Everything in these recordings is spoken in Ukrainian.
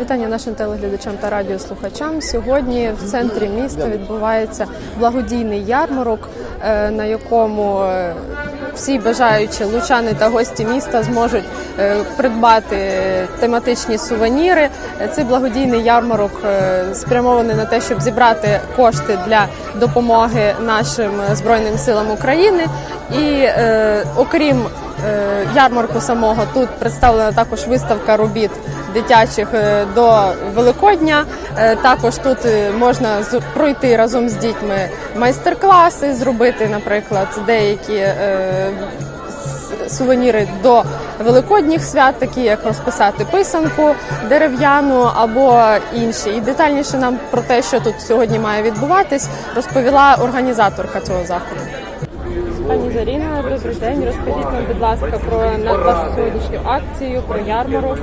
Вітання нашим телеглядачам та радіослухачам. Сьогодні в центрі міста відбувається благодійний ярмарок, е, на якому е, всі бажаючі лучани та гості міста зможуть е, придбати тематичні сувеніри. Цей благодійний ярмарок спрямований на те, щоб зібрати кошти для допомоги нашим збройним силам України. І окрім ярмарку самого тут представлена також виставка робіт дитячих е, до Великодня. Е, Також тут е, можна пройти разом з дітьми майстер-класи, зробити, наприклад, деякі е, сувеніри до великодніх свят, такі як розписати писанку дерев'яну або інші. І детальніше нам про те, що тут сьогодні має відбуватись, розповіла організаторка цього заходу. Пані Заріна, добрий день. Розкажіть нам, будь ласка, про вашу сьогоднішню акцію, про ярмарок.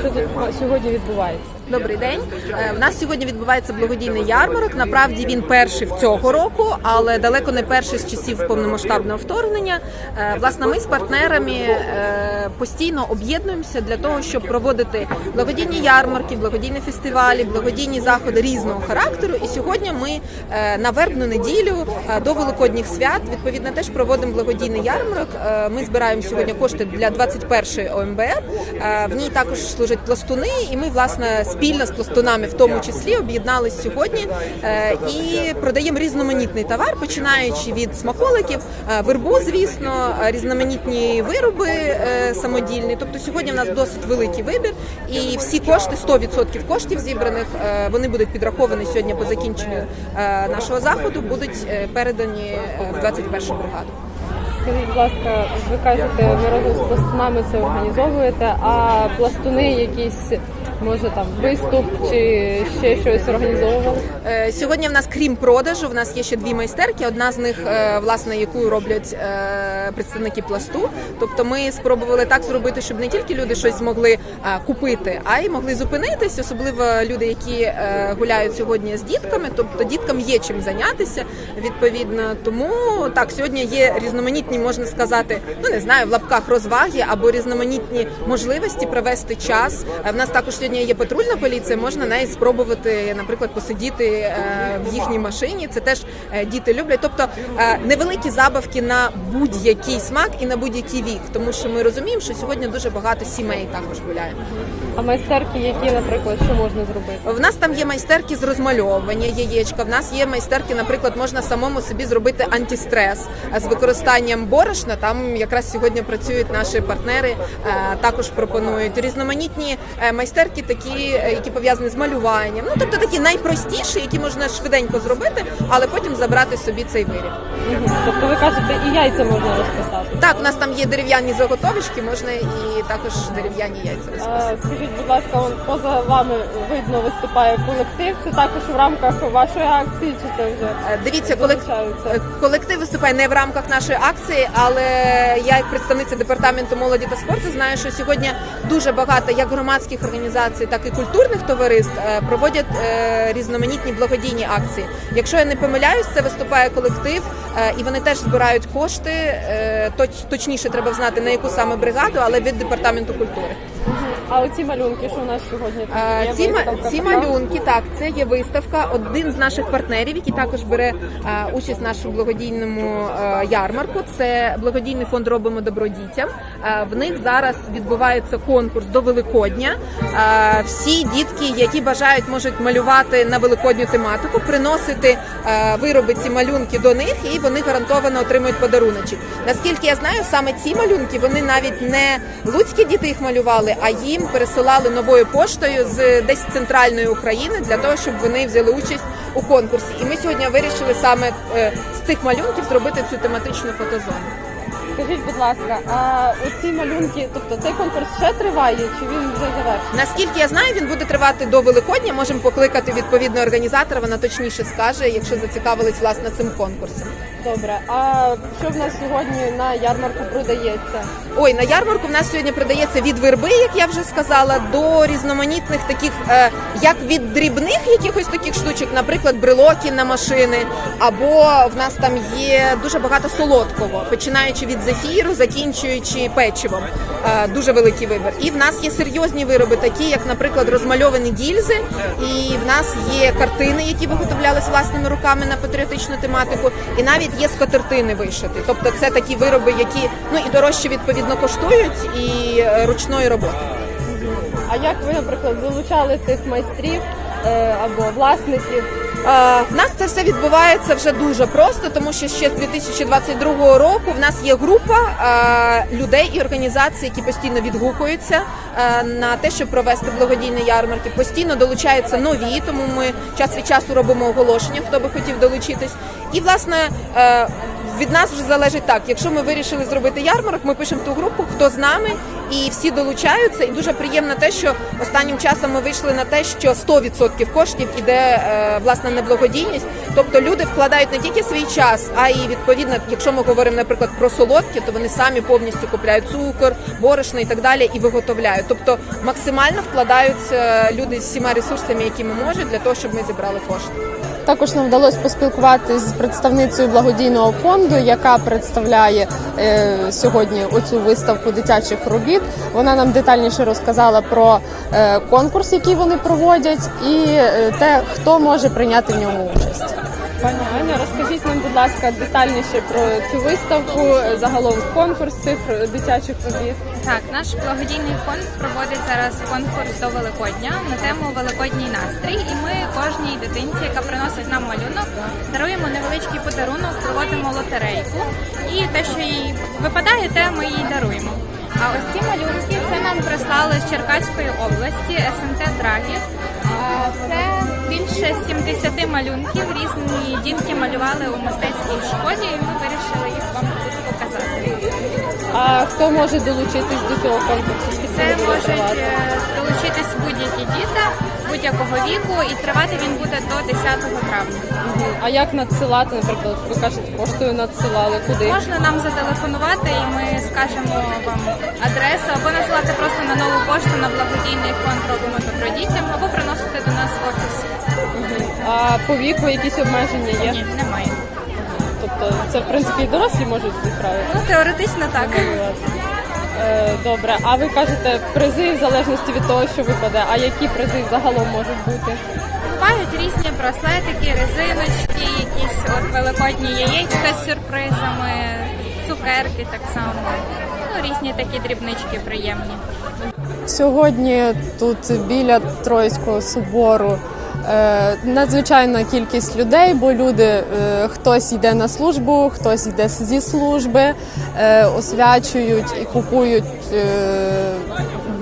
Що тут сьогодні відбувається? Добрий день. Е, У нас сьогодні відбувається благодійний ярмарок. Направді він перший в цього року, але далеко не перший з часів повномасштабного вторгнення. Е, Власне, ми з партнерами е, постійно об'єднуємося для того, щоб проводити благодійні ярмарки, благодійні фестивалі, благодійні заходи різного характеру. І сьогодні ми е, на вербну неділю е, до великодніх свят відповідно теж проводимо благодійний ярмарок. Е, Ми збираємо сьогодні кошти для 21-ї ОМБР. Е, В ній також служать пластуни, і ми власне спільно з пластунами, в тому числі, об'єднались сьогодні е, і продаємо різноманітний товар, починаючи від смаколиків, вербу, звісно, різноманітні вироби самодільні. Тобто сьогодні в нас досить великий вибір, і всі кошти, 100% коштів зібраних, вони будуть підраховані сьогодні по закінченню нашого заходу, будуть передані в 21-шу бригаду. Скажіть, будь ласка, ви кажете, ви разом з пластунами це організовуєте, а пластуни якісь, може там виступ чи ще щось організовували? Е, Сьогодні в нас, крім продажу, в нас є ще дві майстерки. Одна з них, е, власне, яку роблять е, представники пласту. Тобто, ми спробували так зробити, щоб не тільки люди щось змогли е, купити, а й могли зупинитись, особливо люди, які е, гуляють сьогодні з дітками. Тобто діткам є чим зайнятися відповідно. Тому так сьогодні є різноманітні, можна сказати, ну не знаю, в лапках розваги або різноманітні можливості провести час. Е, В нас також сьогодні є патрульна поліція. Можна навіть спробувати, наприклад, посидіти в їхній машині. Це теж діти люблять. Тобто невеликі забавки на будь-який смак і на будь-який вік, тому що ми розуміємо, що сьогодні дуже багато сімей також гуляє. А майстерки, які, наприклад, що можна зробити? В нас там є майстерки з розмальовування яєчка. В нас є майстерки, наприклад, можна самому собі зробити антистрес з використанням борошна. Там якраз сьогодні працюють наші партнери. е, Також пропонують різноманітні е, майстерки, такі, е, які пов'язані з малюванням. Ну тобто такі найпростіші, які можна швиденько зробити, але потім забрати собі цей виріб. Тобто ви кажете, і яйця можна розписати. Так, у нас там є дерев'яні заготовочки, можна і також дерев'яні яйця розписати. А, Скажіть, будь ласка, поза вами видно виступає колектив. Це також в рамках вашої акції, чи це вже Е, Дивіться, колек... е, колектив виступає не в рамках нашої акції, але я, як представниця департаменту молоді та спорту, знаю, що сьогодні дуже багато як громадських організацій, так і культурних товариств е, проводять е, різноманітні благодійні акції. Якщо я не помиляюсь, це виступає колектив, е, і вони теж збирають кошти. Е, точ- Точніше, треба знати на яку саме бригаду, але від департаменту культури. А оці малюнки, що у нас сьогодні тут Е, є Ці, ма- виставка, ці малюнки, так, це є виставка. Один з наших партнерів, який також бере е, участь в нашому благодійному е, ярмарку. Це благодійний фонд Робимо добро дітям. Е, в них зараз відбувається конкурс до Великодня. Е, всі дітки, які бажають, можуть малювати на великодню тематику, приносити е, вироби ці малюнки до них, і вони гарантовано отримують подаруночок. Наскільки я знаю, саме ці малюнки вони навіть не луцькі діти їх малювали, а їм пересилали новою поштою з десь центральної України для того, щоб вони взяли участь у конкурсі. І ми сьогодні вирішили саме е, з цих малюнків зробити цю тематичну фотозону. Скажіть, будь ласка, а оці малюнки, тобто цей конкурс ще триває, чи він вже завершений? Наскільки я знаю, він буде тривати до Великодня. Можемо покликати відповідного організатора. Вона точніше скаже, якщо зацікавились власне цим конкурсом. Добре, а що в нас сьогодні на ярмарку продається? Ой, на ярмарку в нас сьогодні продається від верби, як я вже сказала, до різноманітних таких, е, як від дрібних якихось таких штучок, наприклад, брелоки на машини, або в нас там є дуже багато солодкого, починаючи від зефіру, закінчуючи печивом. Е, Дуже великий вибір. І в нас є серйозні вироби, такі як, наприклад, розмальовані гільзи. І в нас є картини, які виготовлялися власними руками на патріотичну тематику. І навіть є скатертини вишити. Тобто, це такі вироби, які ну і дорожче відповідно коштують, і е, ручної роботи. А як ви, наприклад, залучали цих майстрів е, або власників? Е, В нас це все відбувається вже дуже просто, тому що ще з 2022 року в нас є група е, людей і організацій, які постійно відгукуються е, на те, щоб провести благодійні ярмарки. Постійно долучаються нові, тому ми час від часу робимо оголошення, хто би хотів долучитись. І власне. Е, від нас вже залежить так. Якщо ми вирішили зробити ярмарок, ми пишемо ту групу, хто з нами, і всі долучаються. І дуже приємно те, що останнім часом ми вийшли на те, що 100% коштів іде е, власне на благодійність. Тобто люди вкладають не тільки свій час, а й відповідно, якщо ми говоримо, наприклад, про солодкі, то вони самі повністю купляють цукор, борошно і так далі, і виготовляють. Тобто максимально вкладаються люди з всіма ресурсами, які ми можуть, для того, щоб ми зібрали кошти. Також нам вдалося поспілкуватися з представницею благодійного фонду, яка представляє е, сьогодні оцю виставку дитячих робіт. Вона нам детальніше розказала про е, конкурс, який вони проводять, і е, те, хто може прийняти в ньому участь. Пані Аня, розкажіть нам, ласка, детальніше про цю виставку, е, загалом конкурс цих е, дитячих робіт. Так, наш благодійний фонд проводить зараз конкурс до Великодня на тему Великодній настрій. І ми кожній дитинці, яка приносить нам малюнок, даруємо невеличкий подарунок, проводимо лотерейку. І те, що їй випадає, те ми їй даруємо. А ось ці малюнки це нам прислали з Черкаської області, СНТ Драгів. Це більше 70 малюнків. Різні дітки малювали у мистецькій школі, і ми вирішили їх вам тут показати. А хто може долучитись до цього конкурсу? Це можуть е, долучитись будь-які діти будь-якого віку, і тривати він буде до 10 травня. А як надсилати, наприклад, ви кажете, поштою надсилали куди? Можна нам зателефонувати, і ми скажемо вам адресу, або надсилати просто на нову пошту на благодійний фонд робимо А по віку якісь обмеження є? Ні, немає. Тобто це в принципі і дорослі можуть відправити. Ну теоретично так. Е, Добре, а ви кажете призи в залежності від того, що випаде. А які призи загалом можуть бути? Бувають різні браслетики, резиночки, якісь от великодні яєчка з сюрпризами, цукерки так само. Ну, різні такі дрібнички приємні. Сьогодні тут біля Троїцького собору надзвичайна кількість людей, бо люди е, хтось йде на службу, хтось йде зі служби, е, освячують і купують е,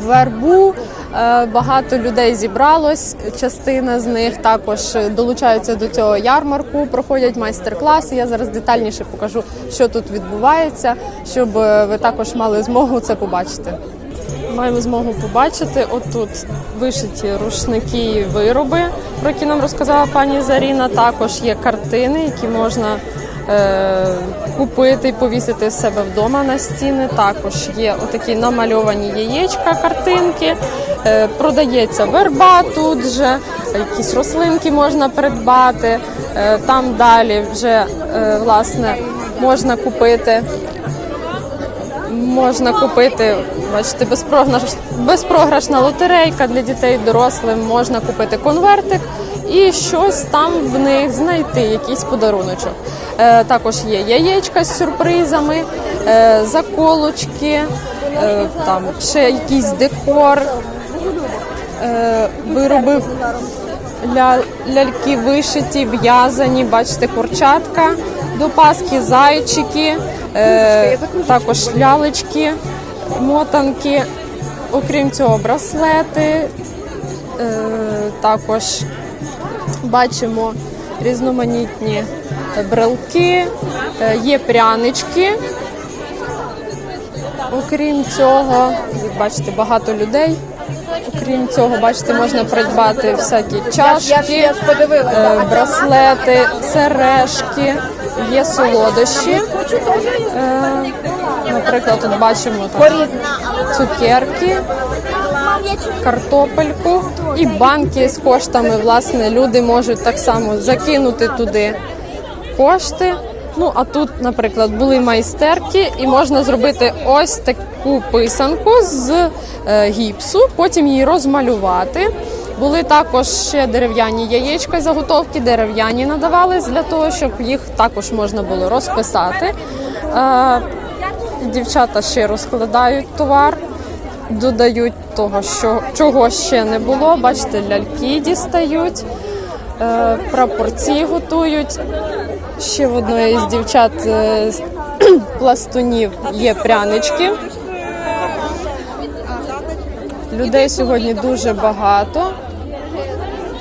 вербу. Е, Багато людей зібралось. Частина з них також долучаються до цього ярмарку, проходять майстер-класи. Я зараз детальніше покажу, що тут відбувається, щоб е, ви також мали змогу це побачити. Маємо змогу побачити отут вишиті рушники і вироби, про які нам розказала пані Заріна. Також є картини, які можна е, купити і повісити себе вдома на стіни. Також є отакі намальовані яєчка, картинки. Е, продається верба тут же, якісь рослинки можна придбати. Е, там далі вже е, власне можна купити можна купити, бачите, безпрограш, безпрограшна лотерейка для дітей дорослим, можна купити конвертик і щось там в них знайти, якийсь подаруночок. Е, також є яєчка з сюрпризами, е, заколочки, е, там ще якийсь декор, е, вироби ля, ляльки вишиті, в'язані, бачите, курчатка до паски, зайчики, е, також лялечки, мотанки, окрім цього, браслети. Е, також бачимо різноманітні брелки, е, є прянички. Окрім цього, як бачите, багато людей. Окрім цього, бачите, можна придбати всякі чашки, е, браслети, сережки, є солодощі. Е, Наприклад, тут бачимо цукерки, картопельку і банки з коштами. Власне, люди можуть так само закинути туди кошти Ну, а тут, наприклад, були майстерки, і можна зробити ось таку писанку з е, гіпсу, потім її розмалювати. Були також ще дерев'яні яєчка заготовки, дерев'яні надавались для того, щоб їх також можна було розписати. Е, дівчата ще розкладають товар, додають того, що чого ще не було. Бачите, ляльки дістають, е, прапорці готують. Ще в одної з дівчат е, з пластунів є прянички. Людей сьогодні дуже багато.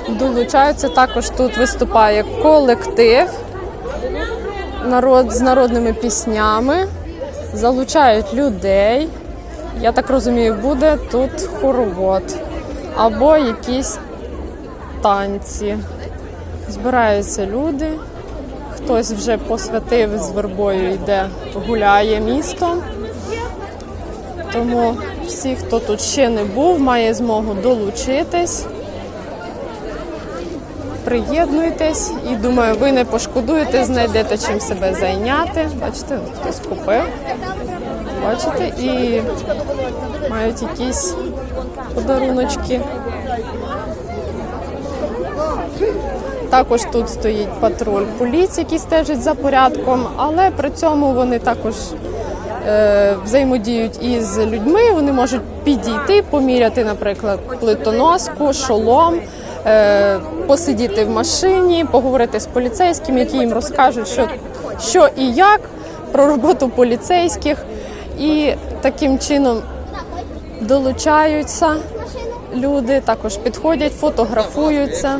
Долучаються також тут виступає колектив народ з народними піснями, залучають людей. Я так розумію, буде тут хоровод або якісь танці. Збираються люди. Хтось вже посвятив з вербою йде, гуляє містом. Тому всі, хто тут ще не був, має змогу долучитись. Приєднуйтесь і думаю, ви не пошкодуєте, знайдете чим себе зайняти. Бачите, хтось купив. Бачите, і мають якісь подаруночки. Також тут стоїть патруль поліції, який стежить за порядком, але при цьому вони також е, взаємодіють із людьми. Вони можуть підійти, поміряти, наприклад, плитоноску, шолом, посидіти в машині, поговорити з поліцейським, які їм розкажуть, що, що і як про роботу поліцейських, і таким чином долучаються люди, також підходять, фотографуються.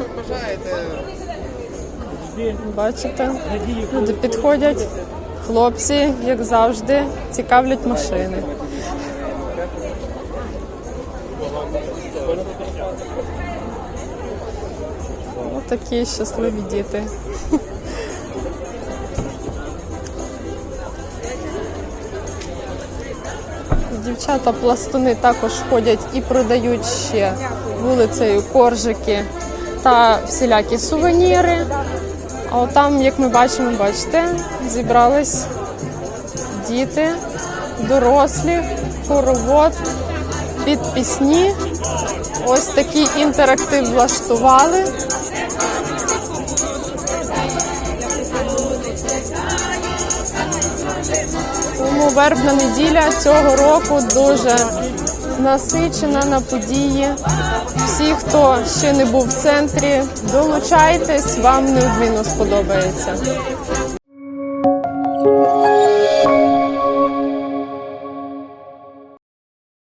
Бачите, люди підходять, хлопці, як завжди, цікавлять машини. Отакі щасливі діти. Дівчата пластуни також ходять і продають ще вулицею коржики та всілякі сувеніри. А там, як ми бачимо, бачите, зібрались діти, дорослі, хоровод під пісні. Ось такий інтерактив влаштували. Вербна неділя цього року дуже насичена на події. Всі, хто ще не був в центрі, долучайтесь, вам неодмінно сподобається.